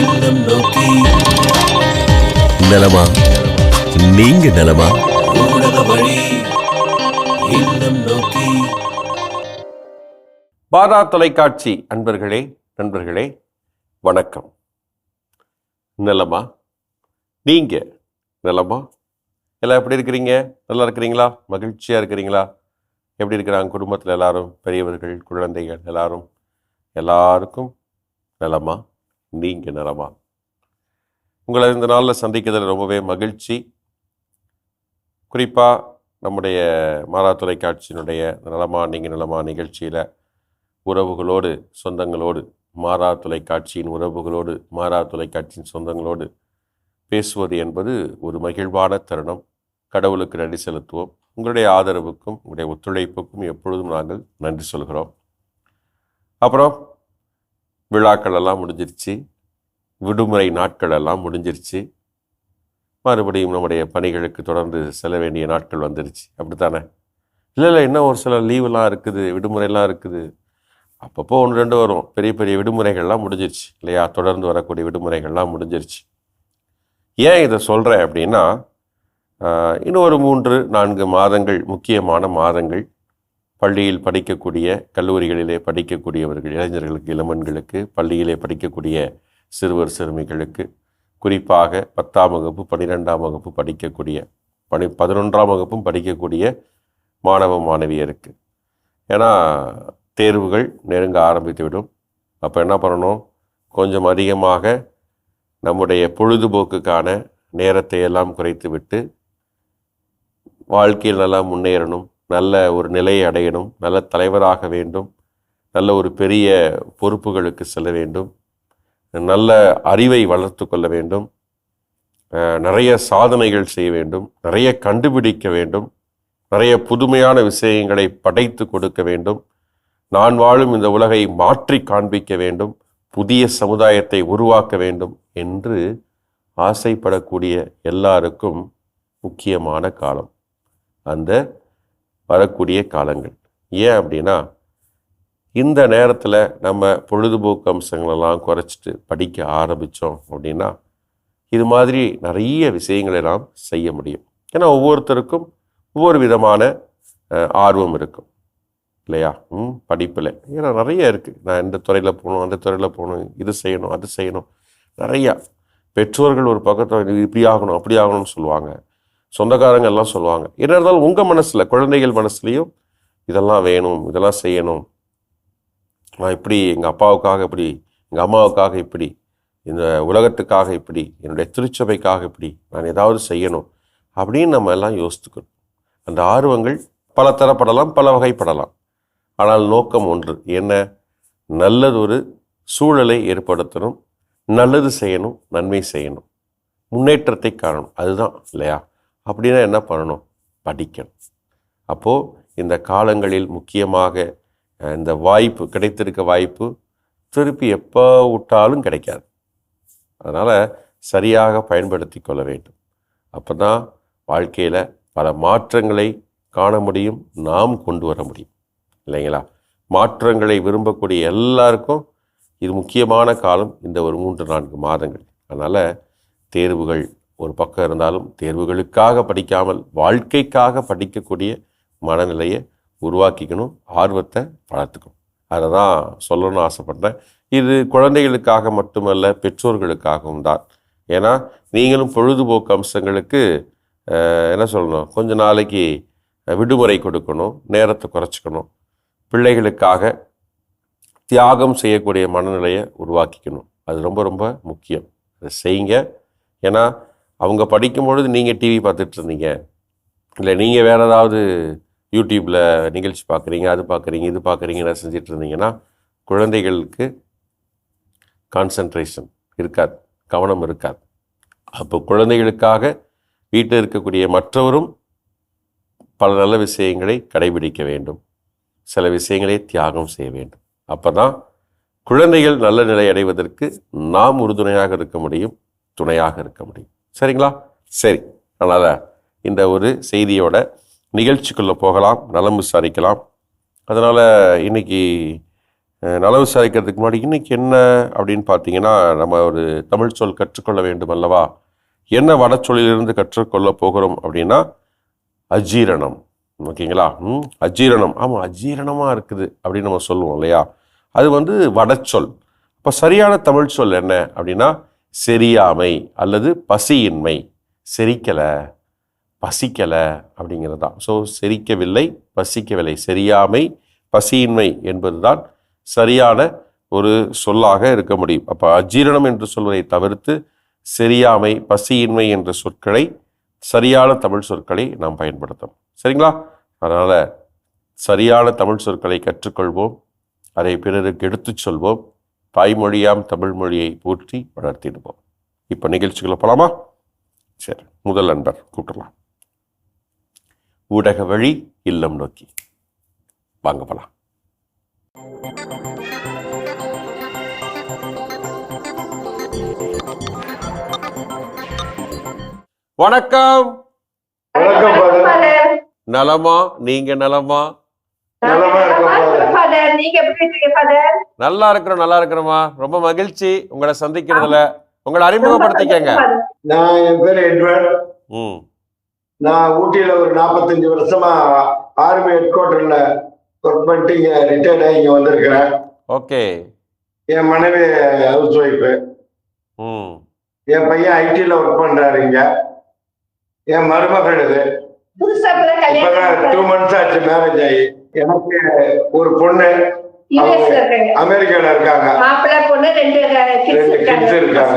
இல்லம் நோக்கி. நலமா? நீங்க நலமா? ஊடக வழி இல்லம் நோக்கி. பாரா தொலைக்காட்சி அன்பர்களே நண்பர்களே வணக்கம். நலமா? நீங்க நலமா? எல்லாம் எப்படி இருக்கிறீங்க? நல்லா இருக்கிறீங்களா? மகிழ்ச்சியா இருக்கிறீங்களா? எப்படி இருக்கிறாங்க குடும்பத்தில் எல்லாரும்? பெரியவர்கள் குழந்தைகள் எல்லாரும்? எல்லாருக்கும் நலமா? நீங்க நலமா உங்களை இந்த நாளில் சந்திக்கிறதுல ரொம்பவே மகிழ்ச்சி. குறிப்பாக நம்முடைய மாறா தொலைக்காட்சியினுடைய நலமா நீங்கள் நலமா நிகழ்ச்சியில் உறவுகளோடு சொந்தங்களோடு மாறா தொலைக்காட்சியின் உறவுகளோடு மாறா தொலைக்காட்சியின் சொந்தங்களோடு பேசுவது என்பது ஒரு மகிழ்வான தருணம். கடவுளுக்கு நன்றி செலுத்துவோம். உங்களுடைய ஆதரவுக்கும் உங்களுடைய ஒத்துழைப்புக்கும் எப்பொழுதும் நாங்கள் நன்றி சொல்கிறோம். அப்புறம் விழாக்கள் எல்லாம் முடிஞ்சிருச்சு. விடுமுறை நாட்கள் எல்லாம் முடிஞ்சிருச்சு. மறுபடியும் நம்முடைய பணிகளுக்கு தொடர்ந்து செல்ல வேண்டிய நாட்கள் வந்துருச்சு. அப்படித்தானே? இல்லை இல்லை இன்னும் ஒரு சில லீவெல்லாம் இருக்குது விடுமுறைலாம் இருக்குது. அப்பப்போ ஒன்று ரெண்டு வரும். பெரிய பெரிய விடுமுறைகள்லாம் முடிஞ்சிருச்சு இல்லையா? தொடர்ந்து வரக்கூடிய விடுமுறைகள்லாம் முடிஞ்சிருச்சு. ஏன் இதை சொல்கிறேன் அப்படின்னா இன்னும் ஒரு மூன்று நான்கு மாதங்கள் முக்கியமான மாதங்கள். பள்ளியில் படிக்கக்கூடிய கல்லூரிகளிலே படிக்கக்கூடியவர்கள் இளைஞர்களுக்கு இளமன்களுக்கு பள்ளியிலே படிக்கக்கூடிய சிறுவர் சிறுமிகளுக்கு குறிப்பாக பத்தாம் வகுப்பு பன்னிரெண்டாம் வகுப்பு படிக்கக்கூடிய பனி பதினொன்றாம் வகுப்பும் படிக்கக்கூடிய மாணவ மாணவியருக்கு. ஏன்னா தேர்வுகள் நெருங்க ஆரம்பித்துவிடும். அப்போ என்ன பண்ணணும்? கொஞ்சம் அதிகமாக நம்முடைய பொழுதுபோக்குக்கான நேரத்தை எல்லாம் குறைத்து விட்டு வாழ்க்கையில் நல்லா முன்னேறணும். நல்ல ஒரு நிலையை அடையணும் நல்ல தலைவராக வேண்டும் நல்ல ஒரு பெரிய பொறுப்புகளுக்கு செல்ல வேண்டும் நல்ல அறிவை வளர்த்து கொள்ள வேண்டும் நிறைய சாதனைகள் செய்ய வேண்டும் நிறைய கண்டுபிடிக்க வேண்டும் நிறைய புதுமையான விஷயங்களை படைத்து கொடுக்க வேண்டும் நான் வாழும் இந்த உலகை மாற்றி காண்பிக்க வேண்டும் புதிய சமுதாயத்தை உருவாக்க வேண்டும் என்று ஆசைப்படக்கூடிய எல்லாருக்கும் முக்கியமான காலம். அந்த வரக்கூடிய காலங்கள். ஏன் அப்படின்னா இந்த நேரத்தில் நம்ம பொழுதுபோக்கு அம்சங்களெல்லாம் குறைச்சிட்டு படிக்க ஆரம்பித்தோம் அப்படின்னா இது மாதிரி நிறைய விஷயங்களை நாம் செய்ய முடியும். ஏன்னா ஒவ்வொருத்தருக்கும் ஒவ்வொரு விதமான ஆர்வம் இருக்கும். இல்லையா? ம் படிப்பில். ஏன்னா நிறைய இருக்குது நான் இந்த துறையில் போகணும் அந்த துறையில் போகணும் இது செய்யணும் அது செய்யணும். நிறையா. பெற்றோர்கள் ஒரு பக்கத்தில் இப்படி ஆகணும் அப்படி ஆகணும்னு சொல்லுவாங்க. சொந்தக்காரங்க எல்லாம் சொல்லுவாங்க. என்ன இருந்தாலும் உங்கள் மனசில் குழந்தைகள் மனசுலையும் இதெல்லாம் வேணும் இதெல்லாம் செய்யணும். நான் இப்படி எங்கள் அப்பாவுக்காக இப்படி எங்கள் அம்மாவுக்காக இப்படி இந்த உலகத்துக்காக இப்படி என்னுடைய திருச்சபைக்காக இப்படி நான் ஏதாவது செய்யணும் அப்படின்னு நம்ம எல்லாம் யோசித்துக்கணும் அந்த ஆர்வங்கள் பல தரப்படலாம் பல வகைப்படலாம். ஆனால் நோக்கம் ஒன்று என்ன? நல்லதொரு சூழலை ஏற்படுத்தணும் நல்லது செய்யணும் நன்மை செய்யணும். முன்னேற்றத்தை காணணும். அதுதான் இல்லையா? அப்படின்னா என்ன பண்ணணும்? படிக்கணும். அப்போது இந்த காலங்களில் முக்கியமாக இந்த வாய்ப்பு கிடைத்திருக்க வாய்ப்பு திருப்பி எப்போ விட்டாலும் கிடைக்காது. அதனால் சரியாக பயன்படுத்தி கொள்ள வேண்டும். அப்போ தான் வாழ்க்கையில் பல மாற்றங்களை காண முடியும் நாம் கொண்டு வர முடியும். இல்லைங்களா? மாற்றங்களை விரும்பக்கூடிய எல்லாருக்கும் இது முக்கியமான காலம் இந்த ஒரு மூன்று நான்கு மாதங்கள். அதனால் தேர்வுகள் ஒரு பக்கம் இருந்தாலும் தேர்வுகளுக்காக படிக்காமல் வாழ்க்கைக்காக படிக்கக்கூடிய மனநிலையை உருவாக்கிக்கணும் ஆர்வத்தை வளர்த்துக்கணும். அதை தான் சொல்லணும்னு ஆசைப்பட்றேன். இது குழந்தைகளுக்காக மட்டுமல்ல பெற்றோர்களுக்காகவும் தான். ஏன்னா நீங்களும் பொழுதுபோக்கு அம்சங்களுக்கு என்ன சொல்லணும் கொஞ்ச நாளைக்கு விடுமுறை கொடுக்கணும் நேரத்தை குறைச்சிக்கணும். பிள்ளைகளுக்காக தியாகம் செய்யக்கூடிய மனநிலையை உருவாக்கிக்கணும். அது ரொம்ப ரொம்ப முக்கியம். அதை செய்யுங்க. ஏன்னா அவங்க படிக்கும் பொழுது நீங்கள் டிவி பார்த்துட்டு இருந்தீங்க இல்லை நீங்கள் வேறு ஏதாவது யூடியூப்பில் நிகழ்ச்சி பார்க்குறீங்க அது பார்க்குறீங்க இது பார்க்குறீங்க என்ன செஞ்சுட்டு இருந்தீங்கன்னா குழந்தைகளுக்கு கான்சன்ட்ரேஷன் இருக்காது கவனம் இருக்காது. அப்போ குழந்தைகளுக்காக வீட்டில் இருக்கக்கூடிய மற்றவரும் பல நல்ல விஷயங்களை கடைபிடிக்க வேண்டும். சில விஷயங்களை தியாகம் செய்ய வேண்டும். அப்போ தான் குழந்தைகள் நல்ல நிலை அடைவதற்கு நாம் உறுதுணையாக இருக்க முடியும் துணையாக இருக்க முடியும். சரிங்களா? சரி. அதனால் இந்த ஒரு செய்தியோட நிகழ்ச்சிக்குள்ளே போகலாம் நலம் விசாரிக்கலாம். அதனால் இன்னைக்கு நலம் விசாரிக்கிறதுக்கு முன்னாடி இன்றைக்கி என்ன அப்படின்னு பார்த்தீங்கன்னா நம்ம ஒரு தமிழ் சொல் கற்றுக்கொள்ள வேண்டும் அல்லவா? என்ன வடச்சொல்லிலிருந்து கற்றுக்கொள்ள போகிறோம் அப்படின்னா அஜீரணம். ஓகேங்களா? ம் அஜீரணம். ஆமாம் அஜீரணமாக இருக்குது அப்படின்னு நம்ம சொல்லுவோம் இல்லையா? அது வந்து வடச்சொல் இப்போ சரியான தமிழ் சொல் என்ன அப்படின்னா செரியாமை அல்லது பசியின்மை. செரிக்கலை பசிக்கலை அப்படிங்கிறது தான். ஸோ செரிக்கவில்லை பசிக்கவில்லை. செரியாமை பசியின்மை என்பதுதான் சரியான ஒரு சொல்லாக இருக்க முடியும். அப்போ அஜீரணம் என்று சொல்வதை தவிர்த்து செரியாமை பசியின்மை என்ற சொற்களை சரியான தமிழ் சொற்களை நாம் பயன்படுத்தும் சரிங்களா? அதனால் சரியான தமிழ் சொற்களை கற்றுக்கொள்வோம். அதை பிறருக்கு எடுத்துச் சொல்வோம். தாய்மொழியாம் தமிழ் மொழியை போற்றி வளர்த்திடுவோம். இப்போ நிகழ்ச்சிக்குள்ள போலாமா? சரி முதல் நண்பர் கூப்பிடலாம். ஊடக வழி இல்லம் நோக்கி. வாங்க போலாம். வணக்கம். நலமா? நீங்க நலமா? நலமா இருக்கோம் ஃபாதர் நீங்க எப்படி இருக்கீங்க ஃபாதர் நல்லா இருக்கிறோம் நல்லா இருக்கிறோமா ரொம்ப மகிழ்ச்சி உங்களை சந்திக்கிறதுல. உங்களை அறிமுகப்படுத்திக்கங்க. நான் என் பேர் எட்வர்ட். ம். நான் ஊட்டியில ஒரு நாற்பத்தஞ்சு வருஷமா ஆர்மி ஹெட் குவார்டர்ல ஒர்க் பண்ணிட்டு இங்க ரிட்டையர்ட் ஆகி இங்க வந்திருக்கிறேன். ஓகே. என் மனைவி ஹவுஸ் ஒய்ஃபு ம். என் பையன் ஐடில ஒர்க் பண்றாரு இங்க. என் மருமகள் இது. இப்பதான் டூ மந்த்ஸ் ஆச்சு மேரேஜ் ஆகி. எனக்கு ஒரு பொண்ணு. அமெரிக்கால இருக்காங்க. ரெண்டு கிட்ஸ்.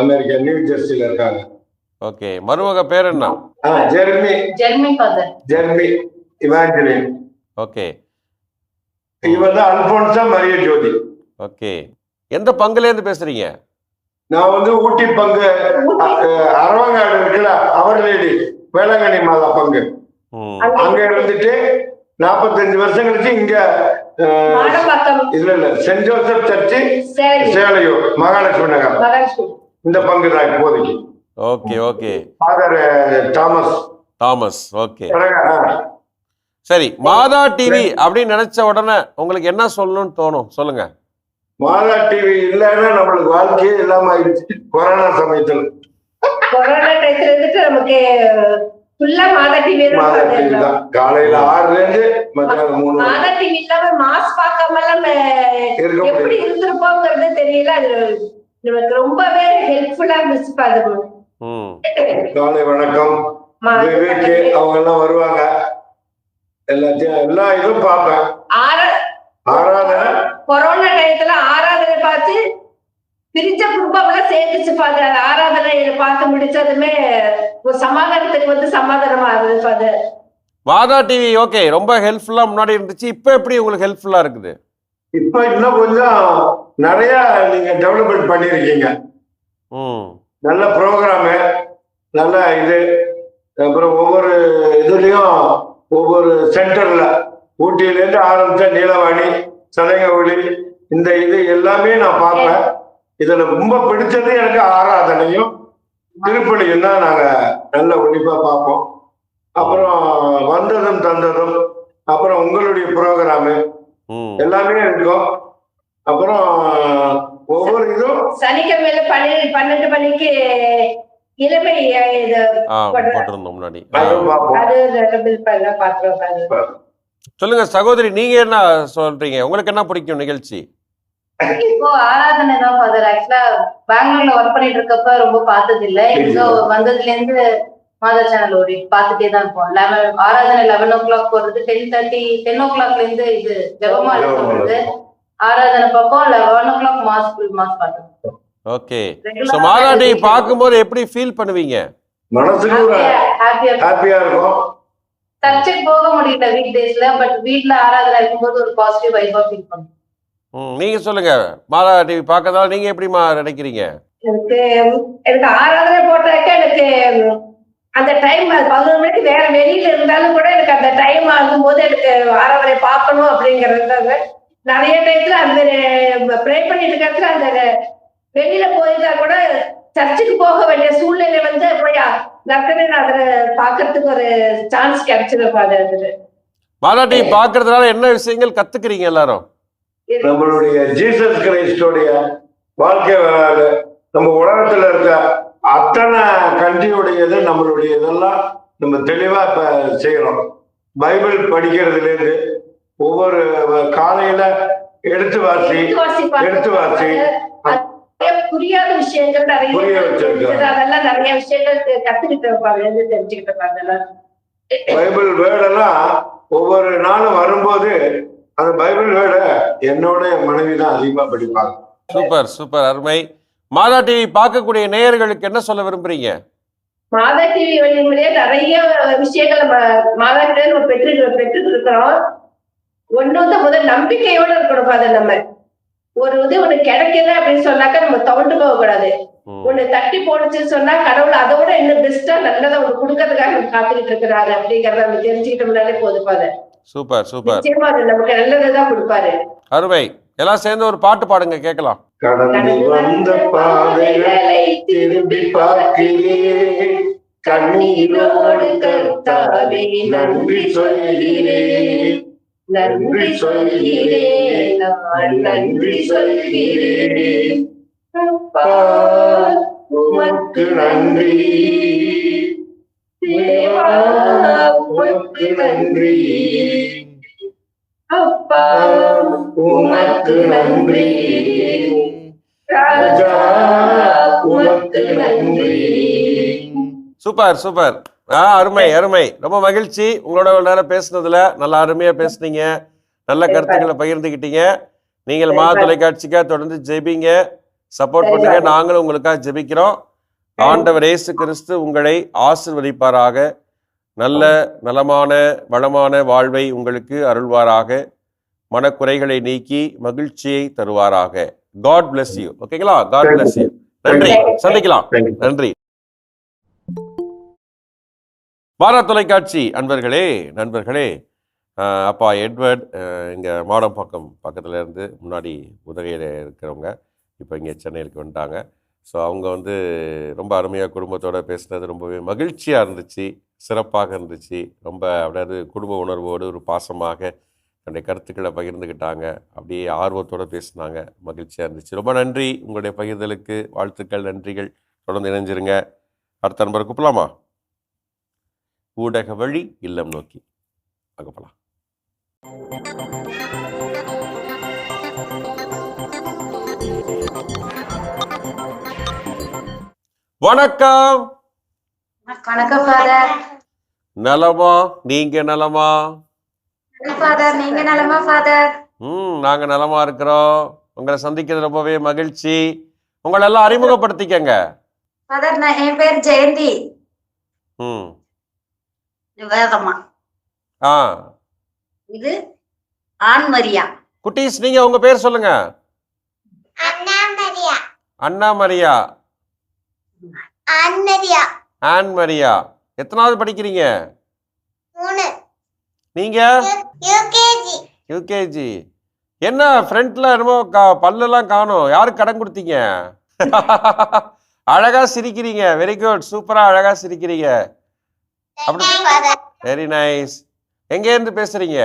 அமெரிக்கா நியூ ஜெர்சில இருக்காங்க. ஓகே மருமக பேர் என்ன? Jeremy. Jeremy Jeremy Evangeline okay இவன் தான் அல்போன்சா மரிய ஜோதி. ஓகே எந்த பங்குலேருந்து பேசுறீங்க? நான் வந்து ஊட்டி பங்கு அரவங்காடு இருக்குல்ல அவர் லேடி வேளாங்கண்ணி மாதா பங்கு. அங்க இருந்துட்டு நாற்பத்தஞ்சு வருஷம் கழிச்சு இங்க இல்ல இல்ல saint Joseph church Selaiyur Mahalakshmi Nagar இந்த பங்கு தான் இப்போதைக்கு. Okay okay. Father Thomas. Thomas okay. சரி மாதா டிவி அப்படின்னு நினைச்ச உடனே உங்களுக்கு என்ன சொல்லணும்னு தோணும்? சொல்லுங்க. மாதா டிவி இல்லைன்னா நம்மளுக்கு வாழ்க்கையே இல்லாம ஆயிடுச்சு. கொரோனா சமயத்துல. கொரோனா டயத்துல இருந்துட்டு நமக்கு காலையில ஆறுல இருந்து மத்தியானம் மூணு. மாதா டிவி இல்லாம மாஸ் பார்க்காம எப்படி இருந்திருப்போங்கிறது தெரியல. அது நமக்கு ரொம்பவே ஹெல்ப்ஃபுல்லா இருந்துச்சு காலை வணக்கம். விவேக்கு அவங்க எல்லாம் வருவாங்க. எல்லாத்தையும் எல்லா இதுவும் பார்ப்பேன். ஆராதனை கொரோனா டயத்துல ஆராதனை பார்த்து பிரிஞ்ச குடும்பம்லாம் சேர்ந்துச்சு ஃபாதர் ஆராதனை பார்த்து முடிச்சதுமே ஒரு சமாதானத்துக்கு வந்து சமாதானமா ஆகுது ஃபாதர் மாதா டிவி ஓகே ரொம்ப ஹெல்ப்ஃபுல்லா முன்னாடி இருந்துச்சு இப்போ எப்படி உங்களுக்கு ஹெல்ப்ஃபுல்லா இருக்குது? இப்ப இன்னும் கொஞ்சம் நிறைய நீங்க டெவலப்மெண்ட் பண்ணிருக்கீங்க நல்ல ப்ரோக்ராமு நல்ல இது அப்புறம் ஒவ்வொரு இதுலயும் ஒவ்வொரு சென்டர்ல ஊட்டியில இருந்து ஆரம்பிச்ச நீலவாணி சதங்கவழி இந்த இது எல்லாமே நான் பார்ப்பேன். இதுல ரொம்ப பிடிச்சது எனக்கு ஆராதனையும் திருப்பலியும் தான் நாங்க நல்ல உன்னிப்பா பார்ப்போம். அப்புறம் வந்ததும் தந்ததும் அப்புறம் உங்களுடைய ப்ரோக்ராமு எல்லாமே இருக்கும். அப்புறம் ஒவ்வொரு இதுவும் சனிக்கிழமையில பன்னெண்டு பன்னெண்டு மணிக்கு இளமை முன்னாடி. சொல்லுங்க சகோதரி நீங்க என்ன சொல்றீங்க? உங்களுக்கு என்ன பிடிக்கும் நிகழ்ச்சி? இப்போ ஆராதனை தான் ஃபாதர் ஆக்சுவலா பெங்களூர்ல ஒர்க் பண்ணிட்டு இருக்கப்ப ரொம்ப பார்த்தது இல்ல இங்க வந்ததுல இருந்து மாதா சேனல் ஓடி பார்த்துட்டே தான் இருப்போம். லெவன் ஆராதனை லெவன் ஓ கிளாக் போறது டென் தேர்ட்டி டென் ஓ கிளாக்ல இருந்து இது ஜெபமா சொல்றது ஆராதனை பார்ப்போம். Eleven o'clock mass full mass பார்த்தோம் ஓகே ஸோ மாதா டிவி பார்க்கும்போது எப்படி ஃபீல் பண்ணுவீங்க? மனசுக்கு ஹாப்பியா ஹாப்பியா இருக்கும். சர்ச்சுக்கு போக முடியல வீக் டேஸ்ல பட் வீட்ல ஆராதனை இருக்கும்போது ஒரு பாசிட்டிவ் வைபா ஃபீல் பண்ணும் ம் நீங்க சொல்லுங்க. மாதா டிவி பார்க்கறதால நீங்க எப்படிமா நினைக்கிறீங்க? எனக்கு எனக்கு ஆராதனை போட்டாக்க எனக்கு அந்த டைம் அது பதினொரு மணிக்கு வேற வெளியில இருந்தாலும் கூட எனக்கு அந்த டைம் ஆகும்போது எனக்கு ஆராதனை பார்க்கணும் அப்படிங்கறது நிறைய டயத்துல அந்த ப்ரே பண்ணிட்டு இருக்கிறதுல அந்த வெளியில போயிருந்தா கூட சர்ச்சுக்கு போக வேண்டிய சூழ்நிலை வந்து போய் நற்கனை அதை பாக்குறதுக்கு ஒரு சான்ஸ் கிடைச்சிருப்பா அது மாதா டிவி பார்க்கறதுனால என்ன விஷயங்கள் கத்துக்கிறீங்க எல்லாரும்? நம்மளுடைய ஜீசஸ் கிரைஸ்டோடைய வாழ்க்கை வரலாறு நம்ம உலகத்துல இருக்க அத்தனை கண்ட்ரியுடையது நம்மளுடைய இதெல்லாம் நம்ம தெளிவா இப்ப செய்யறோம். பைபிள் படிக்கிறதுல இருந்து ஒவ்வொரு காலையில எடுத்து வாசி எடுத்து வாசி புரியாத விஷயங்கள் நிறைய புரிய வச்சிருக்காங்க. அதெல்லாம் நிறைய விஷயங்கள் கத்துக்கிட்டு இருப்பாங்க தெரிஞ்சுக்கிட்டு இருப்பாங்க பைபிள் வேர்டெல்லாம் ஒவ்வொரு நாளும் வரும்போது அந்த பைபிள் வேர்டை என்னோட என் மனைவி தான் அதிகமா படிப்பாங்க. சூப்பர் சூப்பர் அருமை. மாதா டிவி பார்க்கக்கூடிய நேயர்களுக்கு என்ன சொல்ல விரும்புறீங்க? மாதா டிவி வழிமுறையே நிறைய விஷயங்கள் மாதா கிட்ட நம்ம பெற்று பெற்றுட்டு இருக்கிறோம் ஒண்ணு வந்து முதல் நம்பிக்கையோட இருக்கணும் அதை நம்ம. ஒரு இது ஒண்ணு கிடைக்கல அப்படின்னு சொன்னாக்கா நம்ம தவண்டு போக கூடாது ஒண்ணு தட்டி போடுச்சுன்னு சொன்னா கடவுள் அதோட இன்னும் பெஸ்டா நல்லதா ஒண்ணு கொடுக்கறதுக்காக நம்ம காத்துக்கிட்டு இருக்கிறாரு அப்படிங்கறத நம்ம தெரிஞ்சுக்கிட்டோம்னாலே போதும் அதை சூப்பர் சூப்பர். நிச்சயமா அது நமக்கு நல்லதுதான் கொடுப்பாரு. அருமை. எல்லாம் சேர்ந்து ஒரு பாட்டு பாடுங்க கேட்கலாம். கடந்து வந்த பாதைகளை திரும்பி பார்க்கிறேன். கண்ணீரோடு கர்த்தாவே நன்றி சொல்கிறேன். நன்றி சொல்கிறேன். நான் நன்றி சொல்கிறேன். அப்பா, உமக்கு நன்றி. தேவா, உமக்கு நன்றி. அப்பா உமக்கு நன்றி. ராஜா உமக்கு நன்றி. Super super. ஆ அருமை அருமை. ரொம்ப மகிழ்ச்சி உங்களோட இவ்வளவு நேரம் பேசுனதுல. நல்லா அருமையா பேசுனீங்க. நல்ல கருத்துக்களை பகிர்ந்துக்கிட்டீங்க நீங்கள் மா தொலைக்காட்சிக்காக தொடர்ந்து ஜெபிங்க. சப்போர்ட் பண்ணுங்க. நாங்களும் உங்களுக்காக ஜெபிக்கிறோம். ஆண்டவர் இயேசு கிறிஸ்து உங்களை ஆசிர்வதிப்பாராக. நல்ல நலமான வளமான வாழ்வை உங்களுக்கு அருள்வாராக. மனக்குறைகளை நீக்கி மகிழ்ச்சியை தருவாராக. காட் bless யூ ஓகேங்களா காட் bless யூ நன்றி. சந்திக்கலாம். நன்றி. பாரத் தொலைக்காட்சி. அன்பர்களே நண்பர்களே அப்பா எட்வர்ட் இங்க மாடம்பாக்கம் பக்கத்துல இருந்து முன்னாடி உதகையில் இருக்கிறவங்க இப்போ இங்கே சென்னையிலுக்கு வந்துட்டாங்க. ஸோ அவங்க வந்து ரொம்ப அருமையாக குடும்பத்தோட பேசுனது ரொம்பவே மகிழ்ச்சியாக இருந்துச்சு. சிறப்பாக இருந்துச்சு. ரொம்ப அதாவது குடும்ப உணர்வோடு ஒரு பாசமாக தன்னுடைய கருத்துக்களை பகிர்ந்துக்கிட்டாங்க அப்படியே ஆர்வத்தோட பேசினாங்க. மகிழ்ச்சியாக இருந்துச்சு. ரொம்ப நன்றி. உங்களுடைய பகிர்தலுக்கு வாழ்த்துக்கள் நன்றிகள். தொடர்ந்து இணைஞ்சிருங்க. அடுத்த நம்பரை கூப்பிடலாமா? ஊடக வழி இல்லம் நோக்கி. அங்கே போகலாம் வணக்கம். வணக்கம் நலமா? நீங்க நலமா? நீங்க நலமா ஃபாதர் ம் நாங்க நலமா இருக்கிறோம். உங்களை சந்திக்கிறது ரொம்பவே மகிழ்ச்சி. உங்களை எல்லாம் அறிமுகப்படுத்திக்கங்க. ஃபாதர் நான் என் பேர் ஜெயந்தி. ம். வேதம்மா ஆ. இது ஆண்மரியா குட்டீஸ் நீங்க உங்க பேர் சொல்லுங்க. Annamaria Anna Maria. Anmaria Ann Maria. எத்தனாவது படிக்கிறீங்க? நீங்க? யூகேஜி என்ன ஃப்ரண்ட்ல என்னமோ கா பல்லெல்லாம் காணும். யாருக்கு கடன் கொடுத்தீங்க? அழகா சிரிக்கிறீங்க. வெரி குட் சூப்பரா அழகா சிரிக்கிறீங்க. அப்படி வெரி நைஸ் எங்க இருந்து பேசுறீங்க?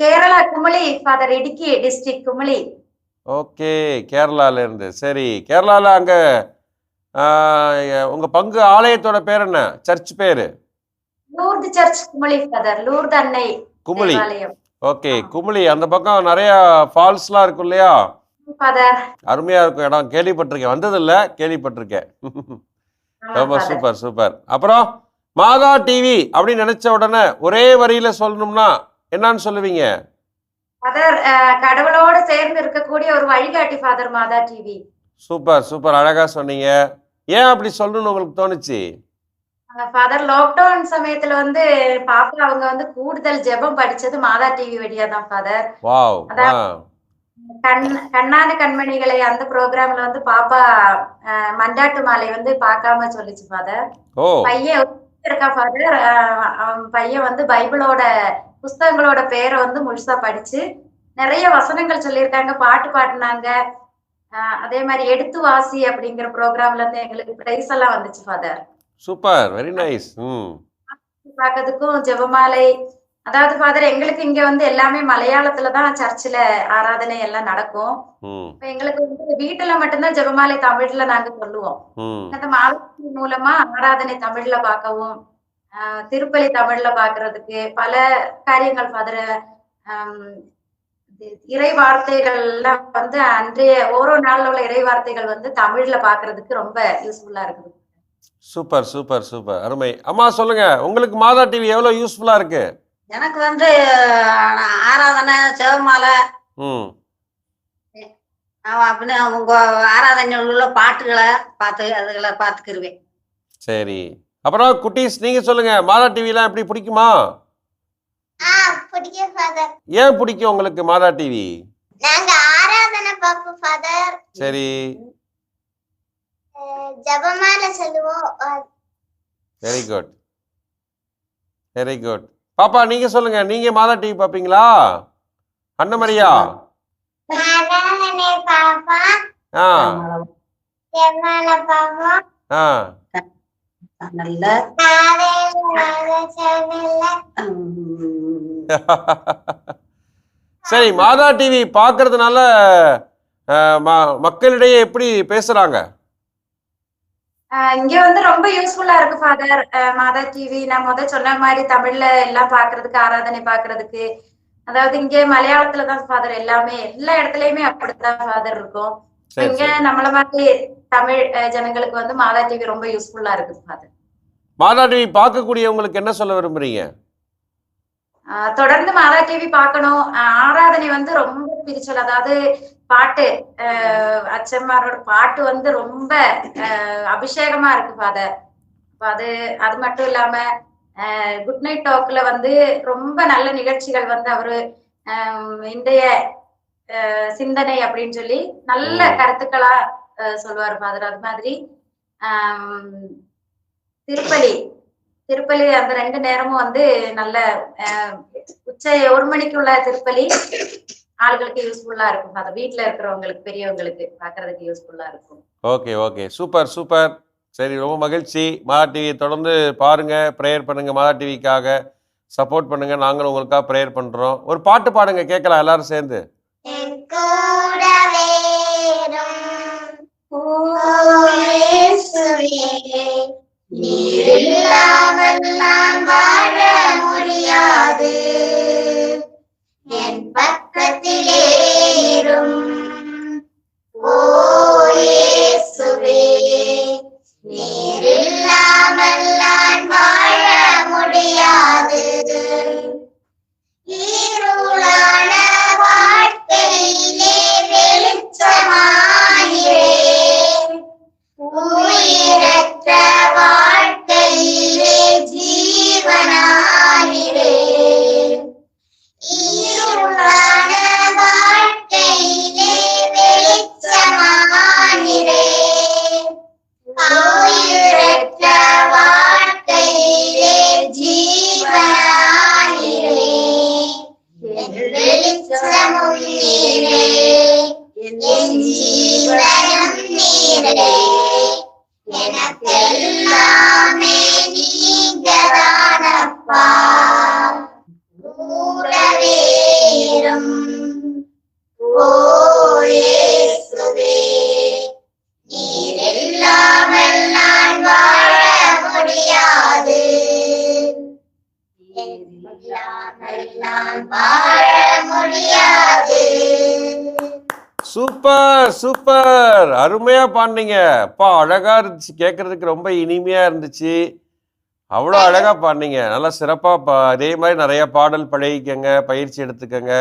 Kerala Kumily father Idukki district Kumily. Okay கேரளால இருந்து சரி கேரளால அங்க உங்க பங்கு ஆலயத்தோட பேர் என்ன? சர்ச் பேரு. Lourdes church Kumily father Lourdes அன்னை குமுளி ஓகே குமுளி அந்த பக்கம் நிறைய ஃபால்ஸ்லாம் இருக்கும் இல்லையா? அருமையா இருக்கும் இடம். கேள்விப்பட்டிருக்கேன். வந்ததில்ல கேள்விப்பட்டிருக்கேன். ரொம்ப சூப்பர் சூப்பர். அப்புறம் மாதா டிவி அப்படின்னு நினைச்ச உடனே ஒரே வரியில சொல்லணும்னா என்னன்னு சொல்லுவீங்க? ஃபாதர் கடவுளோட சேர்ந்து இருக்கக்கூடிய ஒரு வழிகாட்டி ஃபாதர் மாதா டிவி சூப்பர் சூப்பர். அழகா சொன்னீங்க. ஏன் அப்படி சொல்லணும்னு உங்களுக்கு தோணுச்சு? ஃபாதர் லாக்டவுன் சமயத்துல வந்து பாப்பா அவங்க வந்து கூடுதல் ஜெபம் படிச்சது மாதா டிவி வழியா தான் ஃபாதர் கண் கண்ணான கண்மணிகளை அந்த ப்ரோக்ராம்ல வந்து பாப்பா மண்டாட்டு மாலை வந்து பார்க்காம சொல்லிச்சு ஃபாதர் பையன் இருக்கா ஃபாதர் பையன் வந்து பைபிளோட புஸ்தகங்களோட பேரை வந்து முழுசா படிச்சு நிறைய வசனங்கள் சொல்லியிருக்காங்க பாட்டு பாடினாங்க. அதே மாதிரி எடுத்து வாசி அப்படிங்கிற ப்ரோக்ராம்ல இருந்து எங்களுக்கு பிரைஸ் எல்லாம் வந்துச்சு ஃபாதர் சூப்பர் வெரி நைஸ் ம். பார்க்கறதுக்கும் ஜெபமாலை. அதாவது ஃபாதர் எங்களுக்கு இங்க வந்து எல்லாமே மலையாளத்துல தான் சர்ச்சில் ஆராதனை எல்லாம் நடக்கும். இப்ப எங்களுக்கு வந்து வீட்டுல மட்டும்தான் ஜெபமாலை தமிழ்ல நாங்க சொல்லுவோம். அந்த மாலை மூலமா ஆராதனை தமிழ்ல பார்க்கவும் திருப்பலி தமிழ்ல பாக்குறதுக்கு பல காரியங்கள் ஃபாதர் இறை வார்த்தைகள்லாம் வந்து அன்றைய ஓரோ நாள்ல உள்ள இறை வார்த்தைகள் வந்து தமிழ்ல பாக்குறதுக்கு ரொம்ப யூஸ்ஃபுல்லா இருக்குது. Super super super. அருமை. அம்மா சொல்லுங்க. உங்களுக்கு மாதா டிவி எவ்வளோ யூஸ்ஃபுல்லா இருக்கு? எனக்கு வந்து ஆராதனை செவமாலை. ம். அப்படின்னு உங்க ஆராதனையில் உள்ள பாட்டுகளை பார்த்து அதுகளை பார்த்துக்கிருவேன். சரி. அப்புறம் குட்டீஸ் நீங்க சொல்லுங்க. மாதா டிவிலாம் எப்படி பிடிக்குமா? ஏன் பிடிக்கும் உங்களுக்கு மாதா டிவி நாங்க ஆராதனை பார்ப்போம் ஃபாதர் சரி. ஜபமால சொல்லுவோம். வெரி குட் வெரி குட் பாப்பா நீங்க சொல்லுங்க. நீங்க மாதா டிவி பார்ப்பீங்களா அன்னமரியா ஆராதனை பார்ப்போம் ஆ. ஆ. சரி மாதா டிவி ம- மக்களிடையே எப்படி பேசுறாங்க? இங்க வந்து ரொம்ப யூஸ்ஃபுல்லா இருக்கு ஃபாதர் மாதா டிவி நான் முத சொன்ன மாதிரி தமிழ்ல எல்லாம் பாக்குறதுக்கு ஆராதனை பாக்குறதுக்கு. அதாவது இங்க மலையாளத்துல தான் ஃபாதர் எல்லாமே எல்லா இடத்துலயுமே அப்படித்தான் ஃபாதர் இருக்கும். இங்க நம்மள மாதிரி தமிழ் ஜனங்களுக்கு வந்து மாதா டிவி ரொம்ப யூஸ்ஃபுல்லா இருக்குது ஃபாதர் மாதா டிவி பார்க்கக்கூடியவங்களுக்கு என்ன சொல்ல விரும்புறீங்க? தொடர்ந்து மாதா டிவி பார்க்கணும். ஆராதனை வந்து ரொம்ப பிரிச்சல். அதாவது பாட்டு அச்சம்மாரோட பாட்டு வந்து ரொம்ப அபிஷேகமா இருக்கு ஃபாதர் அது அது மட்டும் இல்லாம குட் நைட் டாக்ல வந்து ரொம்ப நல்ல நிகழ்ச்சிகள் வந்து அவரு இன்றைய சிந்தனை அப்படின்னு சொல்லி நல்ல. கருத்துக்களா சொல்லுவார் ஃபாதர் அது மாதிரி ஆஹ் திருப்பலி திருப்பலி அந்த ரெண்டு நேரமும் வந்து நல்ல உச்ச ஒரு மணிக்குள்ள திருப்பலி ஆளுகளுக்கு யூஸ்ஃபுல்லா இருக்கும். ஃபாதர் வீட்ல இருக்கிறவங்களுக்கு பெரியவங்களுக்கு பாக்குறதுக்கு யூஸ்ஃபுல்லா இருக்கும். Okay okay. Super super. சரி ரொம்ப மகிழ்ச்சி. மாதா டிவியை தொடர்ந்து பாருங்க. ப்ரேயர் பண்ணுங்க மாதா டிவிக்காக சப்போர்ட் பண்ணுங்க. நாங்களும் உங்களுக்காக ப்ரேயர் பண்றோம். ஒரு பாட்டு பாடுங்க. கேட்கலாம் எல்லாரும் சேர்ந்து. முடியாது. என் பக்கத்திலே இரும். ஓ நான் வாழ முடியாது. இருளான வாழ்க்கையிலே வெளிச்சமாகிறேன். உயிரற்ற சூப்பர் சூப்பர். அருமையா பாடினீங்க. அப்பா அழகா இருந்துச்சு. கேட்கறதுக்கு ரொம்ப இனிமையா இருந்துச்சு. அவ்வளோ அழகா பாடினீங்க. நல்லா சிறப்பா பா அதே மாதிரி நிறைய பாடல் பழகிக்கங்க பயிற்சி எடுத்துக்கங்க.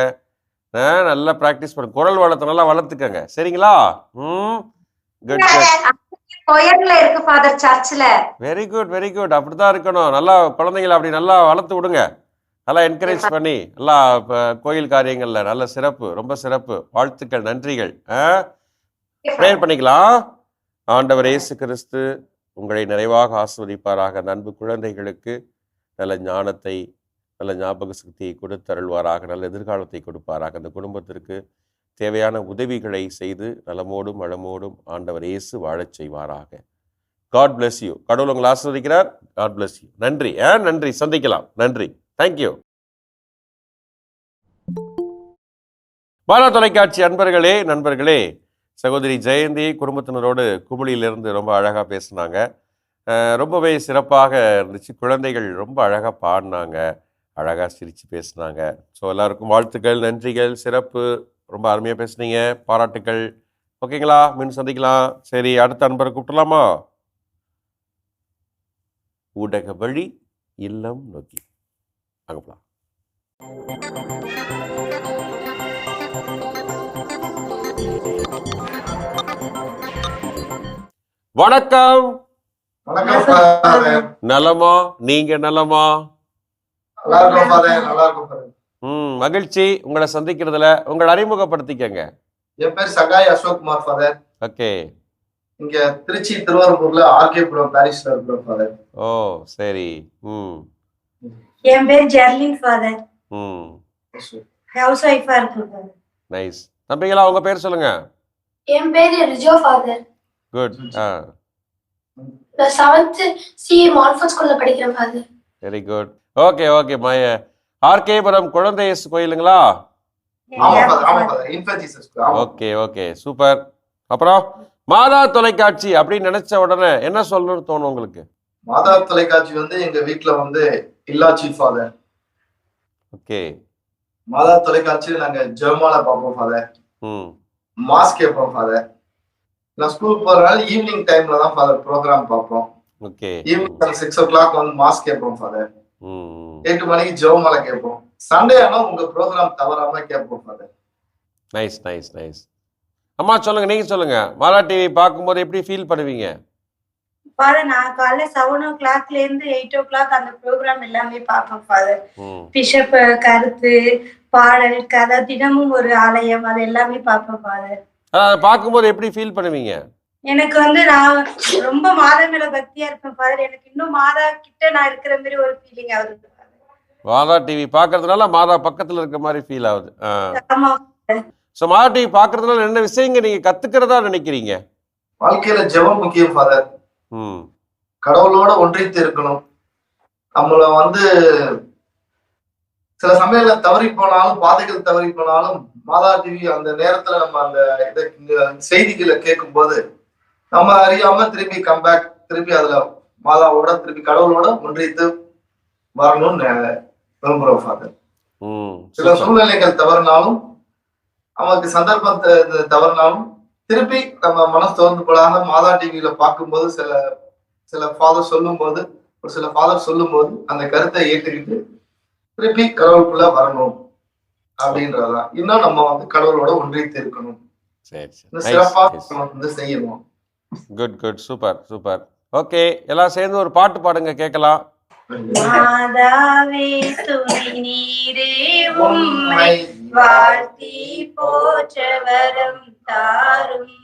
நல்லா ப்ராக்டிஸ் பண்ணு. குரல் வளத்தை நல்லா வளர்த்துக்கங்க. சரிங்களா? ம் good very good very good அப்படிதான் இருக்கணும். நல்லா குழந்தைங்கள அப்படி நல்லா வளர்த்து விடுங்க. நல்லா என்கரேஜ் பண்ணி நல்லா இப்போ கோயில் காரியங்களில் நல்ல சிறப்பு ரொம்ப சிறப்பு. வாழ்த்துக்கள் நன்றிகள். ப்ரேயர் பண்ணிக்கலாம். ஆண்டவர் இயேசு கிறிஸ்து உங்களை நிறைவாக ஆஸ்வதிப்பாராக நண்பு அன்பு குழந்தைகளுக்கு நல்ல ஞானத்தை நல்ல ஞாபக சக்தியை கொடுத்து அருள்வாராக. நல்ல எதிர்காலத்தை கொடுப்பாராக. அந்த குடும்பத்திற்கு தேவையான உதவிகளை செய்து நலமோடும் வளமோடும் ஆண்டவர் இயேசு வாழச் செய்வாராக. காட் பிளஸ் யூ கடவுள் உங்களை ஆஸ்வதிக்கிறார் காட் பிளஸ் யூ நன்றி. ஆ? நன்றி. சந்திக்கலாம். நன்றி. தேங்க்யூ பாலா தொலைக்காட்சி அன்பர்களே நண்பர்களே சகோதரி ஜெயந்தி குடும்பத்தினரோடு குமுளியிலிருந்து ரொம்ப அழகாக பேசினாங்க. ரொம்பவே சிறப்பாக இருந்துச்சு. குழந்தைகள் ரொம்ப அழகாக பாடினாங்க. அழகாக சிரித்து பேசினாங்க. ஸோ எல்லாருக்கும் வாழ்த்துக்கள் நன்றிகள் சிறப்பு. ரொம்ப அருமையாக பேசுனீங்க. பாராட்டுக்கள். ஓகேங்களா? மீன் சந்திக்கலாம். சரி அடுத்த அன்பரை கூப்பிடலாமா? ஊடக வழி இல்லம் நோக்கி. அங்கே போகலாம் வணக்கம் நலமா? நீங்க நலமா? ம் மகிழ்ச்சி. உங்களை சந்திக்கிறதுல உங்களை அறிமுகப்படுத்திக்கங்க. என் பேர் சகாய் அசோக் குமார் ஃபாதர். ஓகே. இங்க திருச்சி திருவாரூர்ல ஆர்கே புரம் பாரிஸ்ல இருக்கிறோம் ஃபாதர். ஓ சரி. ம். என் பேர் ஜெர்லின் ஃபாதர் ம். ஹவுஸ் ஒய்ஃபா இருக்கு நைஸ் தம்பிங்களா உங்க பேர் சொல்லுங்க. என் பேர் ரிஜோ ஃபாதர் குட் ஆ. நான் செவன்த் சி மான்ஃபோர்ட் ஸ்கூல்ல படிக்கிறேன் father very good okay okay மய ஆர்கேபுரம் குழந்தை இயேசு கோயிலுங்களா? ஓகே ஓகே சூப்பர் அப்புறம் மாதா தொலைக்காட்சி அப்படின்னு நினைச்ச உடனே என்ன சொல்லணும்னு தோணும் உங்களுக்கு? மாதா தொலைக்காட்சி வந்து எங்க வீட்ல வந்து இல்லாச்சி ஃபாதர் ஓகே மாதா தொலைக்காட்சியில நாங்க ஜெர்மால பார்ப்போம் ஃபாதர் ம். மாஸ் கேட்போம் ஃபாதர் நான் ஸ்கூல் போறதுனால ஈவினிங் டைம்ல தான் ஃபாதர் ப்ரோக்ராம் பார்ப்போம். Okay evening six o'clock வந்து மாஸ் கேட்போம் ஃபாதர் எட்டு மணிக்கு ஜெர்மால கேட்போம். சண்டே ஆனா உங்க ப்ரோக்ராம் தவறாம கேட்போம் ஃபாதர் நைஸ் நைஸ் நைஸ் அம்மா சொல்லுங்க நீங்க சொல்லுங்க. மாலா டிவி பார்க்கும்போது எப்படி ஃபீல் பண்ணுவீங்க? ஃபாதர் நான் காலைல செவன் ஓ கிளாக்ல இருந்து எயிட் ஓ கிளாக் அந்த ப்ரோக்ராம் எல்லாமே பார்ப்பேன் ஃபாதர் பிஷப் கருத்து பாடல் கதை தினமும் ஒரு ஆலயம் அது எல்லாமே பார்ப்பேன் ஃபாதர் பார்க்கும்போது எப்படி ஃபீல் பண்ணுவீங்க? எனக்கு வந்து நான் ரொம்ப மாதா மேல பக்தியா இருப்பேன் ஃபாதர் எனக்கு இன்னும் மாதா கிட்ட நான் இருக்கிற மாதிரி ஒரு ஃபீலிங் ஆகுது. மாதா டிவி பார்க்கறதுனால மாதா பக்கத்தில் இருக்க மாதிரி ஃபீல் ஆகுது. ஸோ மாதா டிவி பார்க்கறதுனால என்ன விஷயங்க நீங்கள் கற்றுக்கிறதா நினைக்கிறீங்க? வாழ்க்கையில ஜெபம் முக்கியம் ஃபாதர் கடவுளோட ஒன்றித்து இருக்கணும். நம்மள வந்து சில சமயம்ல தவறி போனாலும் பாதைகள் தவறி போனாலும் மாதா டிவி அந்த நேரத்துல நம்ம அந்த இதை செய்திகளை கேட்கும் போது நம்ம அறியாம திருப்பி கம்பேக் திருப்பி அதுல மாதாவோட திருப்பி கடவுளோட ஒன்றித்து வரணும்னு விரும்புறோம் ஃபாதர் சில. சூழ்நிலைகள் தவறினாலும் நமக்கு சந்தர்ப்பம் த- தவறினாலும் திருப்பி நம்ம மனசு திறந்து போடாத மாதா டிவியில பார்க்கும்போது சில சில ஃபாதர் சொல்லும்போது ஒரு சில ஃபாதர் சொல்லும்போது அந்த கருத்தை ஏற்றுக்கிட்டு திருப்பி கடவுளுக்குள்ள வரணும் அப்படின்றதுதான். இன்னும் நம்ம வந்து கடவுளோட ஒன்றித்து இருக்கணும். சரி சரி. இன்னும் சிறப்பா வந்து செய்யணும். Good good super super okay எல்லாம் சேர்ந்து ஒரு பாட்டு பாடுங்க கேட்கலாம். மாதாவே துணை நீரே உம்மை வாழ்த்தி போற்றவரம் தாரும்.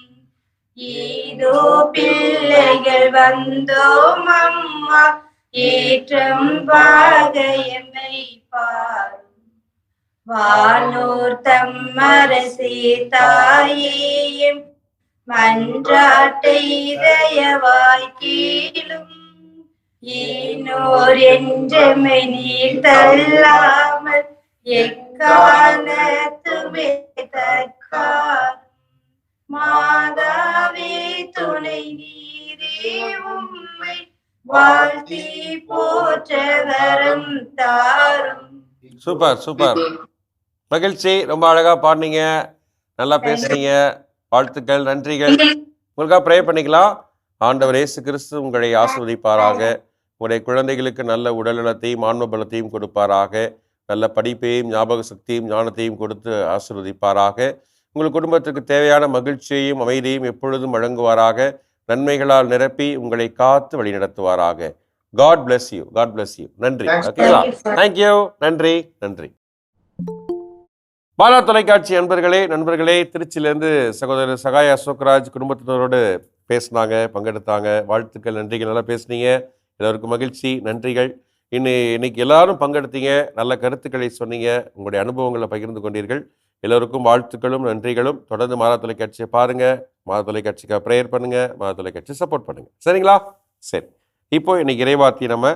ஏதோ பிள்ளைகள் வந்தோம் அம்மா ஏற்றம் பாகையமை பாரும். வானோர் தம்மரசே தாயேயும் மன்றாட்டை தயவாய் கீழும். ஈனோர் என்றமை நீர் தள்ளாமல் மாதாவே துணை நீரே உம்மை வாழ்த்தி போற்ற வரம் தாரும். Super super. மகிழ்ச்சி ரொம்ப அழகா பாடினீங்க. நல்லா பேசுனீங்க. வாழ்த்துக்கள் நன்றிகள். உங்களுக்காக ப்ரே பண்ணிக்கலாம். ஆண்டவர் இயேசு கிறிஸ்து உங்களை ஆசிர்வதிப்பாராக. உங்களுடைய குழந்தைகளுக்கு நல்ல உடல் நலத்தையும் ஆன்ம பலத்தையும் கொடுப்பாராக. நல்ல படிப்பையும் ஞாபக சக்தியும் ஞானத்தையும் கொடுத்து ஆசிர்வதிப்பாராக. உங்கள் குடும்பத்துக்கு தேவையான மகிழ்ச்சியையும் அமைதியையும் எப்பொழுதும் வழங்குவாராக. நன்மைகளால் நிரப்பி உங்களை காத்து வழிநடத்துவாராக. God bless you God bless you நன்றி. ஓகேங்களா Thank you, sir. தேங்க்யூ நன்றி. நன்றி. பாலா தொலைக்காட்சி நண்பர்களே நண்பர்களே திருச்சியிலேருந்து சகோதரர் சகாய அசோக்ராஜ் குடும்பத்தினரோடு பேசினாங்க பங்கெடுத்தாங்க. வாழ்த்துக்கள் நன்றிகள். நல்லா பேசுனீங்க. எல்லோருக்கும் மகிழ்ச்சி நன்றிகள். இன்னை இன்னைக்கு எல்லாரும் பங்கெடுத்தீங்க. நல்ல கருத்துக்களை சொன்னீங்க. உங்களுடைய அனுபவங்களை பகிர்ந்து கொண்டீர்கள். எல்லோருக்கும் வாழ்த்துக்களும் நன்றிகளும். தொடர்ந்து மாதா தொலைக்காட்சியை பாருங்கள் மாதா தொலைக்காட்சிக்காக ப்ரேயர் பண்ணுங்கள் மாதா தொலைக்காட்சி சப்போர்ட் பண்ணுங்கள் சரிங்களா? சரி. இப்போ இன்னைக்கு இறைவாத்தி நம்ம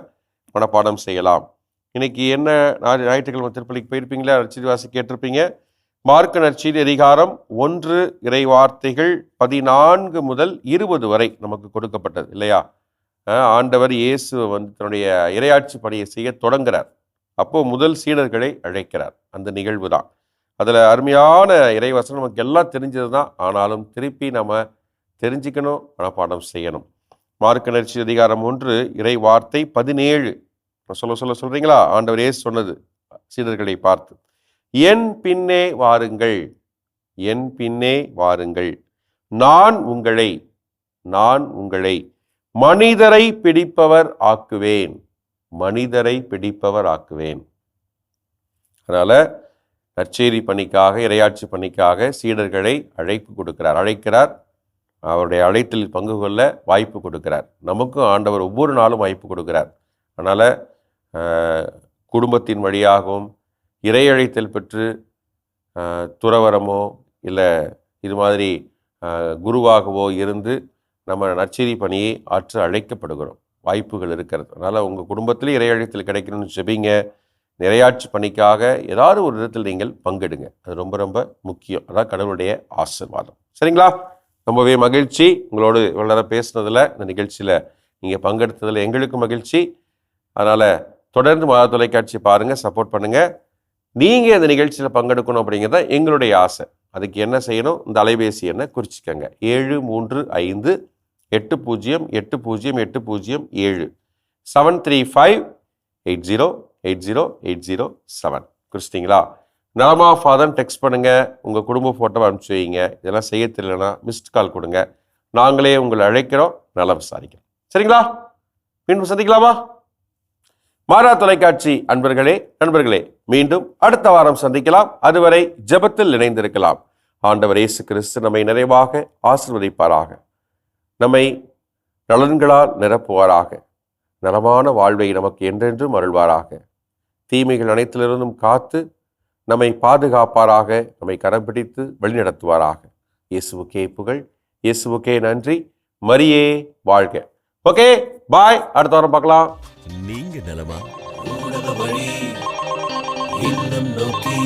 மனப்பாடம் செய்யலாம். இன்னைக்கு என்ன ஞாயிறு- ஞாயிற்றுக்கிழமை திருப்பலிக்கு போயிருப்பீங்களா? நற்செய்தி கேட்டிருப்பீங்க. மார்க்க நற்செய்தி அதிகாரம் ஒன்று இறைவார்த்தைகள் பதினான்கு முதல் இருபது வரை நமக்கு கொடுக்கப்பட்டது இல்லையா? ஆண்டவர் இயேசு வந்து தன்னுடைய இரையாட்சி பணியை செய்ய தொடங்குகிறார் அப்போது முதல் சீடர்களை அழைக்கிறார். அந்த நிகழ்வு தான். அதில் அருமையான இறைவசனம் நமக்கு எல்லாம் தெரிஞ்சது தான். ஆனாலும் திருப்பி நம்ம தெரிஞ்சுக்கணும் மனப்பாடம் செய்யணும். மார்க்க நற்செய்தி அதிகாரம் ஒன்று இறை வார்த்தை பதினேழு. சொல்ல சொல்ல சொல்கிறீங்களா ஆண்டவர் இயேசு சொன்னது சீடர்களை பார்த்து. என் பின்னே வாருங்கள் என் பின்னே வாருங்கள். நான் உங்களை நான் உங்களை மனிதரை பிடிப்பவர் ஆக்குவேன். மனிதரை பிடிப்பவர் ஆக்குவேன். அதனால் நற்செய்தி பணிக்காக இரையாட்சி பணிக்காக சீடர்களை அழைப்பு கொடுக்கிறார். அழைக்கிறார். அவருடைய அழைத்தில் பங்கு கொள்ள வாய்ப்பு கொடுக்கிறார். நமக்கும் ஆண்டவர் ஒவ்வொரு நாளும் வாய்ப்பு கொடுக்கிறார். அதனால் குடும்பத்தின் வழியாகவும் இறை அழைத்தல் பெற்று துறவரமோ இல்லை இது மாதிரி குருவாகவோ இருந்து நம்ம நற்செய்தி பணியை ஆற்ற அழைக்கப்படுகிறோம். வாய்ப்புகள் இருக்கிறது. அதனால் உங்கள் குடும்பத்திலே இறை கிடைக்கணும்னு செபிங்க நிறையாட்சி பணிக்காக ஏதாவது ஒரு விதத்தில் நீங்கள் பங்கெடுங்க. அது ரொம்ப ரொம்ப முக்கியம். அதான் கடவுளுடைய ஆசிர்வாதம். சரிங்களா? ரொம்பவே மகிழ்ச்சி. உங்களோடு இவ்வளோ நேரம் பேசுனதில் இந்த நிகழ்ச்சியில் நீங்கள் பங்கெடுத்ததில் எங்களுக்கு மகிழ்ச்சி. அதனால் தொடர்ந்து மாதா தொலைக்காட்சி பாருங்கள் சப்போர்ட் பண்ணுங்கள் நீங்கள் இந்த நிகழ்ச்சியில் பங்கெடுக்கணும் அப்படிங்கிறது தான் எங்களுடைய ஆசை. அதுக்கு என்ன செய்யணும்? இந்த அலைபேசி எண்ணை குறிச்சிக்கங்க. ஏழு மூன்று ஐந்து எட்டு பூஜ்ஜியம் எட்டு பூஜ்ஜியம் எட்டு பூஜ்ஜியம் ஏழு. Seven three five eight zero eight zero eight zero seven குறிச்சிட்டிங்களா நலமா ஃபாதர் டெக்ஸ்ட் பண்ணுங்கள் உங்கள் குடும்ப ஃபோட்டோவை அனுப்பிச்சு வைங்க. இதெல்லாம் செய்ய தெரியலனா மிஸ்ட் கால் கொடுங்க. நாங்களே உங்களை அழைக்கிறோம். நல்லா விசாரிக்கிறோம். சரிங்களா? மீண்டும் சந்திக்கலாமா? மாறா தொலைக்காட்சி அன்பர்களே நண்பர்களே மீண்டும் அடுத்த வாரம் சந்திக்கலாம். அதுவரை ஜெபத்தில் இணைந்திருக்கலாம். ஆண்டவர் இயேசு கிறிஸ்து நம்மை நிறைவாக ஆசிர்வதிப்பாராக. நம்மை நலன்களால் நிரப்புவாராக. நலமான வாழ்வை நமக்கு என்றென்றும் அருள்வாராக. தீமைகள் அனைத்திலிருந்தும் காத்து நம்மை பாதுகாப்பாராக நம்மை கரம் பிடித்து வழிநடத்துவாராக. இயேசுவுக்கே புகழ் இயேசுவுக்கே நன்றி. மரியே வாழ்க. Okay bye. அடுத்த வாரம் பார்க்கலாம். நீங்க நலமா? நோக்கி.